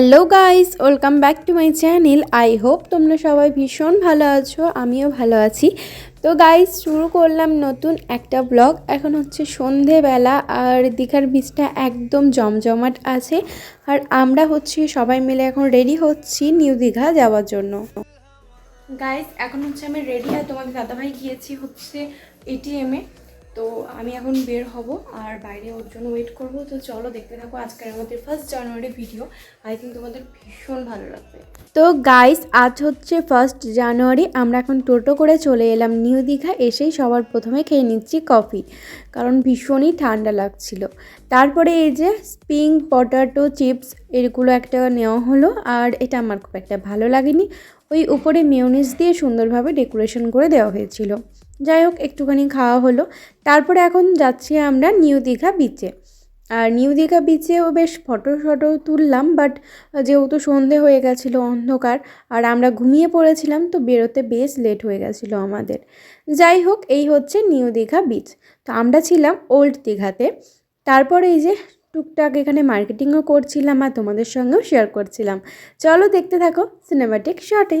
Hello guys, welcome back to my channel. I hope তোমরা সবাই ভীষণ ভালো আছো, আমিও ভালো আছি। তো গাইস, শুরু করলাম নতুন একটা ব্লগ। এখন হচ্ছে সন্ধেবেলা, আর দীঘার বীজটা একদম জমজমাট আছে। আর আমরা হচ্ছে সবাই মিলে এখন রেডি হচ্ছি নিউ দীঘা যাওয়ার জন্য। গাইস, এখন হচ্ছে আমি রেডি আর তোমাদের দাদাভাই গিয়েছি হচ্ছে এটিএমে তো আমি এখন বের হব আর বাইরে ওর জন্য ওয়েট করব। তো চলো দেখতে থাকো আজকের আমাদের first January video I think তোমাদের ভীষণ ভালো লাগবে। তো গাইস আজ হচ্ছে ফার্স্ট জানুয়ারি আমরা এখন টোটো করে চলে এলাম নিউ দীঘা। এসেই সবার প্রথমে খেয়ে নিচ্ছি কফি কারণ ভীষণই ঠান্ডা লাগছিল। তারপরে এই যে স্প্রিং পটাটো চিপস এগুলো একটা নেওয়া হলো। আর এটা আমার খুব একটা ভালো লাগেনি। ওই উপরে মেয়নিজ দিয়ে সুন্দরভাবে ডেকোরেশন করে দেওয়া হয়েছিল। যাই হোক, একটুখানি খাওয়া হলো। তারপরে এখন যাচ্ছি আমরা নিউ দীঘা বিচে আর নিউ দীঘা বিচেও বেশ ফটো ফটো তুললাম বাট যেহেতু সন্ধে হয়ে গেছিল অন্ধকার, আর আমরা ঘুমিয়ে পড়েছিলাম, তো বেরোতে বেশ লেট হয়ে গেছিল আমাদের। যাই হোক, এই হচ্ছে নিউ দীঘা বিচ তো আমরা ছিলাম ওল্ড দীঘাতে। তারপরে এই যে টুকটাক এখানে মার্কেটিংও করছিলাম, আর তোমাদের সঙ্গেও শেয়ার করছিলাম। চলো দেখতে থাকো সিনেমাটিক শটে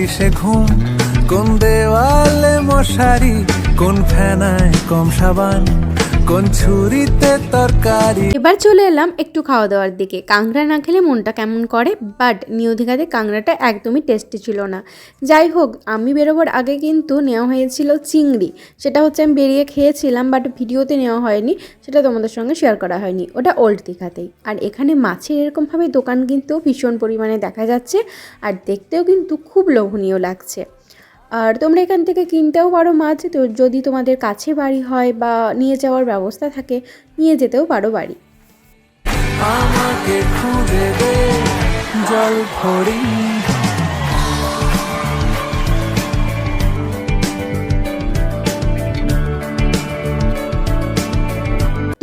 বালিশে ঘুম কোন দেওয়ালে মশারি কোন ফেনায় কম সাবান। কোন ছুরিতে তরকারি। এবার চলে এলাম একটু খাওয়া দাওয়ার দিকে। কাঁকড়া না খেলে মনটা কেমন করে? বাট নিউ দীঘাতে কাঁকড়াটা একদমই টেস্টি ছিল না। যাই হোক, আমি বেরোবার আগে কিন্তু নেওয়া হয়েছিল চিংড়ি। সেটা হচ্ছে আমি বেরিয়ে খেয়েছিলাম, বাট ভিডিওতে নেওয়া হয়নি। সেটা তোমাদের সঙ্গে শেয়ার করা হয়নি। ওটা ওল্ড দীঘাতেই। আর এখানে মাছের এরকমভাবে দোকান কিন্তু ভীষণ পরিমাণে দেখা যাচ্ছে। আর দেখতেও কিন্তু খুব লোভনীয় লাগছে। আর তোমরা এখান থেকে কিনতেও পারো মাছ, তো যদি তোমাদের কাছে বাড়ি হয় বা নিয়ে যাওয়ার ব্যবস্থা থাকে, নিয়ে যেতেও পারো বাড়ি। আমাকে খুঁজে দে, জল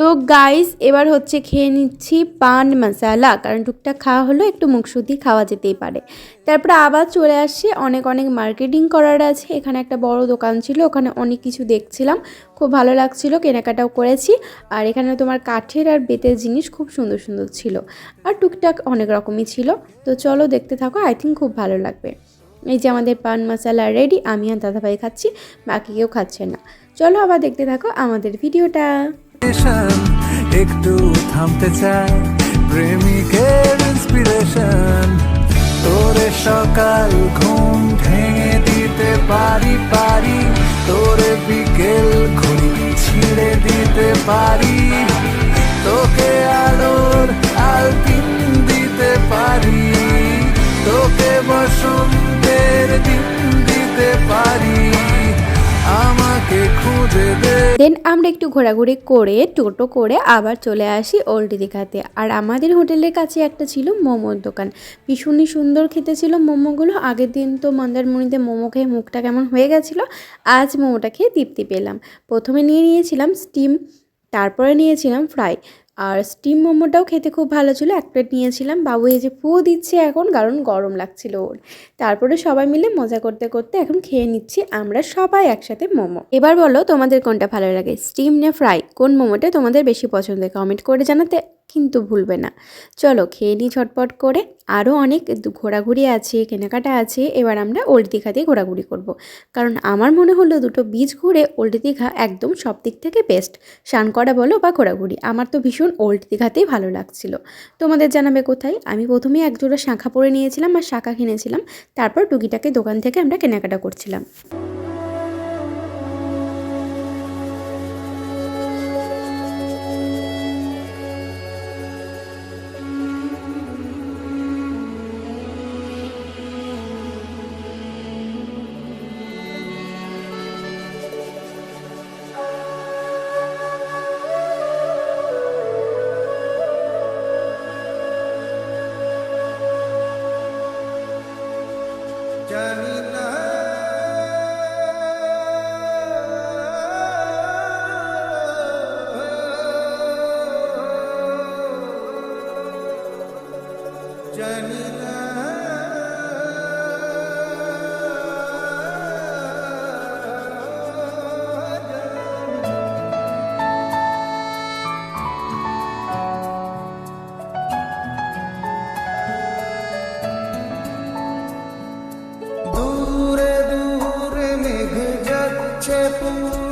তো গাইস এবার হচ্ছে খেয়ে নিচ্ছি পান মশালা। কারণ টুকটাক খাওয়া হলো, একটু মুখশুদ্ধি খাওয়া যেতেই পারে। তারপরে আবার চলে আসছি। অনেক অনেক মার্কেটিং করার আছে। এখানে একটা বড় দোকান ছিল, ওখানে অনেক কিছু দেখছিলাম। খুব ভালো লাগছিল, কেনাকাটাও করেছি। আর এখানে তোমার কাঠের আর বেতের জিনিস খুব সুন্দর সুন্দর ছিল। আর টুকটাক অনেক রকমই ছিল। তো চলো দেখতে থাকো আই থিঙ্ক খুব ভালো লাগবে। এই যে আমাদের পান মশালা রেডি আমি আর দাদাভাই খাচ্ছি, বাকি কেউ খাচ্ছে না। চলো আবার দেখতে থাকো আমাদের ভিডিওটা একটু থামতে চায় প্রেমিকের ইন্সপিরেশন তোরে সকাল ঘুম ভেঙে দিতে পারি পারি। তোরে বিকেল ঘুম ছিঁড়ে দিতে পারি। আমরা একটু ঘোরাঘুরি করে, টোটো করে আবার চলে আসি ওল্ড দীঘাতে আর আমাদের হোটেলের কাছে একটা ছিল মোমোর দোকান। ভীষণই সুন্দর খেতে ছিল মোমোগুলো। আগের দিন তো মন্দারমণিতে মোমো খেয়ে মুখটা কেমন হয়ে গেছিল, আজ মোমোটা খেয়ে তৃপ্তি পেলাম। প্রথমে নিয়ে নিয়েছিলাম স্টিম তারপরে নিয়েছিলাম ফ্রাই আর স্টিম মোমোটাও খেতে খুব ভালো ছিল। এক প্লেট নিয়েছিলাম। বাবু এই যে ফু দিচ্ছে এখন, কারণ গরম লাগছিল ওর। তারপরে সবাই মিলে মজা করতে করতে এখন খেয়ে নিচ্ছি আমরা সবাই একসাথে মোমো। এবার বলো তোমাদের কোনটা ভালো লাগে? স্টিম না ফ্রাই কোন মোমোটা তোমাদের বেশি পছন্দ? কমেন্ট করে জানাতে কিন্তু ভুলবে না। চলো খেয়ে নিই ঝটপট করে। আরও অনেক ঘোরাঘুরি আছে, কেনাকাটা আছে। এবার আমরা ওল্ড দীঘাতেই ঘোরাঘুরি করব। কারণ আমার মনে হলো দুটো বীজ ঘুরে ওল্ড দীঘা একদম সব দিক থেকে বেস্ট স্নান করা বলো বা ঘোরাঘুরি। আমার তো ভীষণ ওল্ড দীঘাতেই ভালো লাগছিল। তোমাদের জানাবে কোথায়? আমি প্রথমে একজোড়া শাঁখা পরে নিয়েছিলাম আর শাঁখা কিনেছিলাম। তারপর টুকিটাকে দোকান থেকে আমরা কেনাকাটা করছিলাম।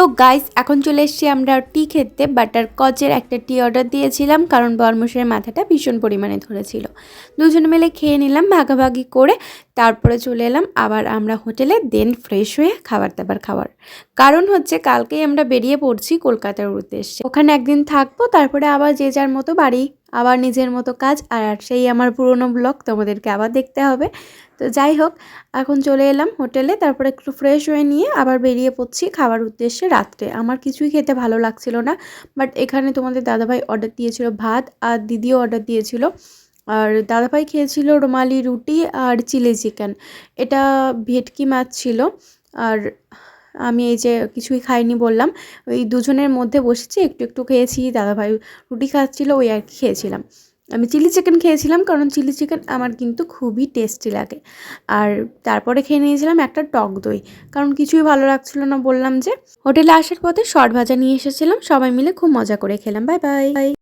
তো গাইস এখন চলে এসেছি আমরা টি খেতে বাটার কচের একটা টি অর্ডার দিয়েছিলাম, কারণ বর্মশের মাথাটা ভীষণ পরিমাণে ধরেছিল। দুজনে মিলে খেয়ে নিলাম, ভাগাভাগি করে, তারপরে চলে এলাম, আবার আমরা হোটেলে দেন ফ্রেশ হয়ে খাবার দাবার খাওয়ার। কারণ হচ্ছে, কালকেই আমরা বেরিয়ে পড়ছি কলকাতার উদ্দেশ্যে। ওখানে একদিন থাকব, তারপরে আবার যে যার মতো বাড়ি আবার নিজের মতো কাজ আর সেই আমার পুরনো ব্লগ তোমাদেরকে আবার দেখতে হবে। তো যাই হোক, এখন চলে এলাম হোটেলে, তারপরে একটু ফ্রেশ হয়ে নিয়ে আবার বেরিয়ে পড়ছি খাবার উদ্দেশ্যে রাত্রে। আমার কিছুই খেতে ভালো লাগছিল না বাট এখানে তোমাদের দাদাভাই অর্ডার দিয়েছিল ভাত আর দিদিও অর্ডার দিয়েছিল। আর দাদাভাই খেয়েছিল রুমালি রুটি আর চিলি চিকেন এটা ভেটকি মাছ ছিল, আর আমি এই যে কিছুই খাইনি বললাম, ওই দুজনের মধ্যে বসেছি, একটু একটু খেয়েছি, দাদাভাই রুটি খাচ্ছিলো, ওই আর কি খেয়েছিলাম। আমি চিলি চিকেন খেয়েছিলাম, কারণ চিলি চিকেন আমার কিন্তু খুবই টেস্টি লাগে। আর তারপরে খেয়ে নিয়েছিলাম একটা টক দই, কারণ কিছুই ভালো লাগছিল না বললাম যে। হোটেলে আসার পথে শর্ট ভাজা নিয়ে এসেছিলাম, সবাই মিলে খুব মজা করে খেলাম। Bye bye.